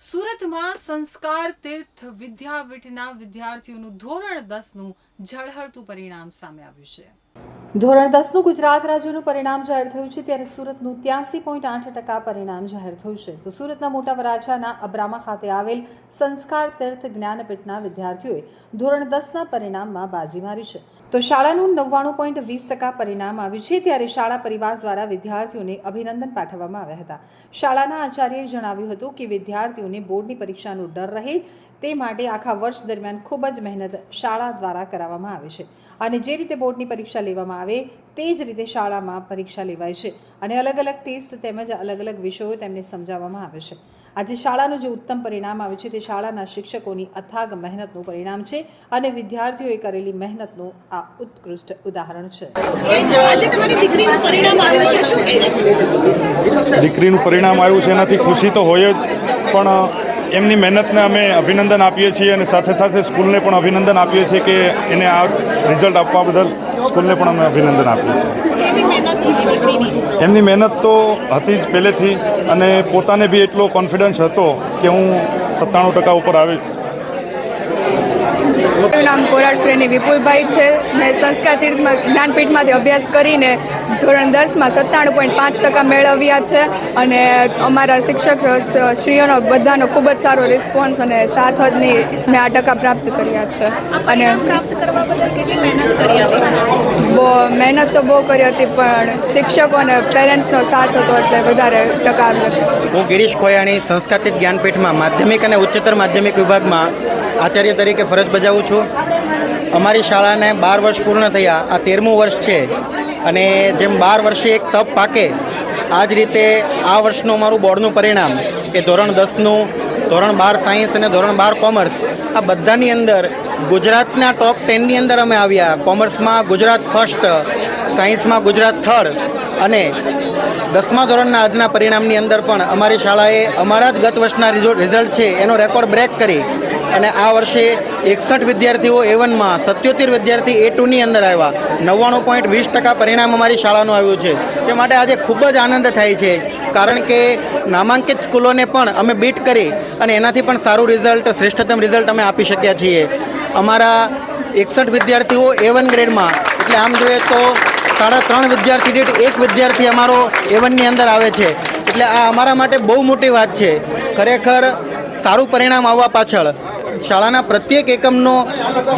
સુરતમાં સંસ્કાર તીર્થ વિદ્યાપીઠના વિદ્યાર્થીઓનું ધોરણ દસનું ઝળહળતું પરિણામ સામે આવ્યું છે. ધોરણ દસનું ગુજરાત રાજ્યનું પરિણામ જાહેર થયું છે ત્યારે સુરતનું ત્યાંસી પોઈન્ટ આઠ ટકા પરિણામ જાહેર થયું છે. તો સુરતના મોટા વરાછાના અબ્રામા ખાતે આવેલ સંસ્કાર તીર્થ જ્ઞાનપીઠના વિદ્યાર્થીઓએ ધોરણ દસના પરિણામમાં બાજી મારી છે. તો શાળાનું નવ્વાણું પોઈન્ટ વીસ ટકા પરિણામ આવ્યું છે ત્યારે શાળા પરિવાર દ્વારા વિદ્યાર્થીઓને અભિનંદન પાઠવવામાં આવ્યા હતા. શાળાના આચાર્યએ જણાવ્યું હતું કે વિદ્યાર્થીઓને બોર્ડની પરીક્ષાનો ડર રહે તે માટે આખા વર્ષ દરમિયાન ખૂબ જ મહેનત શાળા દ્વારા કરાવવામાં આવે છે. અને જે રીતે બોર્ડની પરીક્ષા લેવામાં આવે તે જ રીતે શાળામાં પરીક્ષા લેવાય છે. અને અલગ અલગ ટેસ્ટ તેમજ અલગ અલગ વિષયો તેમને સમજાવવામાં આવે છે. આજે શાળાનું જે ઉત્તમ પરિણામ આવે છે તે શાળાના શિક્ષકોની અથાગ મહેનતનું પરિણામ છે અને વિદ્યાર્થીઓએ કરેલી મહેનતનું આ ઉત્કૃષ્ટ ઉદાહરણ છે. આજે તમારી દીકરીનું પરિણામ આવ્યું છે શું કહેશો? દીકરીનું પરિણામ આવ્યું છે એનાથી ખુશી તો હોય જ પણ એમની મહેનતને અમે અભિનંદન આપીએ છીએ અને સાથે સાથે સ્કૂલને પણ અભિનંદન આપીએ છીએ કે એને આ રિઝલ્ટ આપવા બદલ સ્કૂલને પણ અમે અભિનંદન આપીએ છીએ. એમની મહેનત તો હતી જ પહેલેથી અને પોતાને બી એટલો કોન્ફિડન્સ હતો કે હું સત્તાણું ટકા ઉપર આવી મારું નામ કોરાડ ફ્રેની વિપુલભાઈ છે. મેં સંસ્કાર તીર્થમાં જ્ઞાનપીઠમાંથી અભ્યાસ કરીને ધોરણ દસમાં સત્તાણું પોઈન્ટ પાંચ ટકા મેળવ્યા છે અને અમારા શિક્ષક શ્રીઓનો બધાનો ખૂબ જ સારો રિસ્પોન્સ અને સાથની મેં આ ટકા પ્રાપ્ત કર્યા છે. અને પ્રાપ્ત કરવા બદલ કેટલી મહેનત કરી બહુ મહેનત તો બહુ કરી હતી, પણ શિક્ષકો અને પેરેન્ટ્સનો સાથ હતો એટલે વધારે ટકા હું ગિરીશ ખોયાણી, સંસ્કારિત જ્ઞાનપીઠમાં માધ્યમિક અને ઉચ્ચતર માધ્યમિક વિભાગમાં આચાર્ય તરીકે ફરજ બજાવું છું. અમારી શાળાને બાર વર્ષ પૂર્ણ થયા, આ તેરમું વર્ષ છે. અને જેમ બાર વર્ષે એક તપ પાકે આ જ રીતે આ વર્ષનું અમારું બોર્ડનું પરિણામ કે ધોરણ દસનું, ધોરણ બાર સાયન્સ અને ધોરણ બાર કોમર્સ, આ બધાની અંદર ગુજરાતના ટોપ ટેનની અંદર અમે આવ્યા. કોમર્સમાં ગુજરાત ફર્સ્ટ સાયન્સમાં ગુજરાત થર્ડ અને દસમા ધોરણના આજના પરિણામની અંદર પણ અમારી શાળાએ અમારા જ ગત વર્ષના રિઝલ્ટ છે, એનો રેકોર્ડ બ્રેક કરી અને આ વર્ષે એકસઠ વિદ્યાર્થીઓ એ વનમાં સત્યોતેર વિદ્યાર્થી એ ટુની અંદર આવ્યા. નવ્વાણું પોઈન્ટ વીસ ટકા પરિણામ અમારી શાળાનું આવ્યું છે. તે માટે આજે ખૂબ જ આનંદ થાય છે. કારણ કે નામાંકિત સ્કૂલોને પણ અમે બીટ કરી અને એનાથી પણ સારું રિઝલ્ટ શ્રેષ્ઠતમ રિઝલ્ટ અમે આપી શક્યા છીએ. અમારા એકસઠ વિદ્યાર્થીઓ એ વન ગ્રેડમાં એટલે આમ જોઈએ તો સાડા ત્રણ વિદ્યાર્થી દીઠ એક વિદ્યાર્થી અમારો એ વનની અંદર આવે છે. એટલે આ અમારા માટે બહુ મોટી વાત છે. ખરેખર સારું પરિણામ આવવા પાછળ શાળાના પ્રત્યેક એકમનો,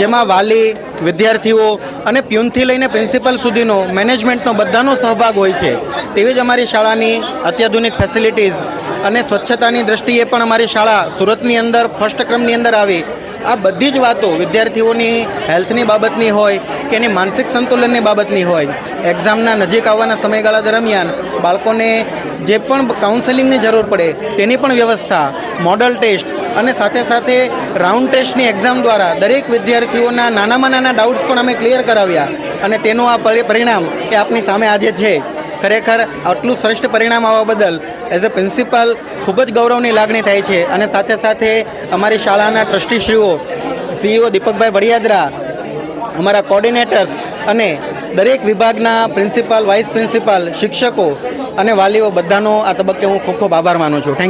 જેમાં વાલી, વિદ્યાર્થીઓ અને પ્યુનથી લઈને પ્રિન્સિપલ સુધીનો, મેનેજમેન્ટનો બધાનો સહભાગ હોય છે. તેવી જ અમારી શાળાની અત્યાધુનિક ફેસિલિટીઝ અને સ્વચ્છતાની દ્રષ્ટિએ પણ અમારી શાળા સુરતની અંદર ફર્સ્ટ ક્રમની અંદર આવી. આ બધી જ વાતો વિદ્યાર્થીઓની હેલ્થની બાબતની હોય કે એની માનસિક સંતુલનની બાબતની હોય, એક્ઝામના નજીક આવવાના સમયગાળા દરમિયાન બાળકોને જે પણ કાઉન્સેલિંગની જરૂર પડે તેની પણ વ્યવસ્થા મોડલ ટેસ્ટ અને સાથે સાથે રાઉન્ડ ટેસ્ટની એક્ઝામ દ્વારા દરેક વિદ્યાર્થીઓના નાનામાં નાના ડાઉટ્સ પણ અમે ક્લિયર કરાવ્યા. અને તેનું આ પરિણામ એ આપની સામે આજે છે. ખરેખર આટલું શ્રેષ્ઠ પરિણામ આવવા બદલ એઝ અ પ્રિન્સિપાલ ખૂબ જ ગૌરવની લાગણી થાય છે. અને સાથે સાથે અમારી શાળાના ટ્રસ્ટીશ્રીઓ સીઈઓ દીપકભાઈ વડિયાદરા, અમારા કોર્ડિનેટર્સ અને દરેક વિભાગના પ્રિન્સિપાલ વાઇસ પ્રિન્સિપાલ શિક્ષકો અને વાલીઓ બધાનો આ તબક્કે હું ખૂબ ખૂબ આભાર માનું છું. થેન્ક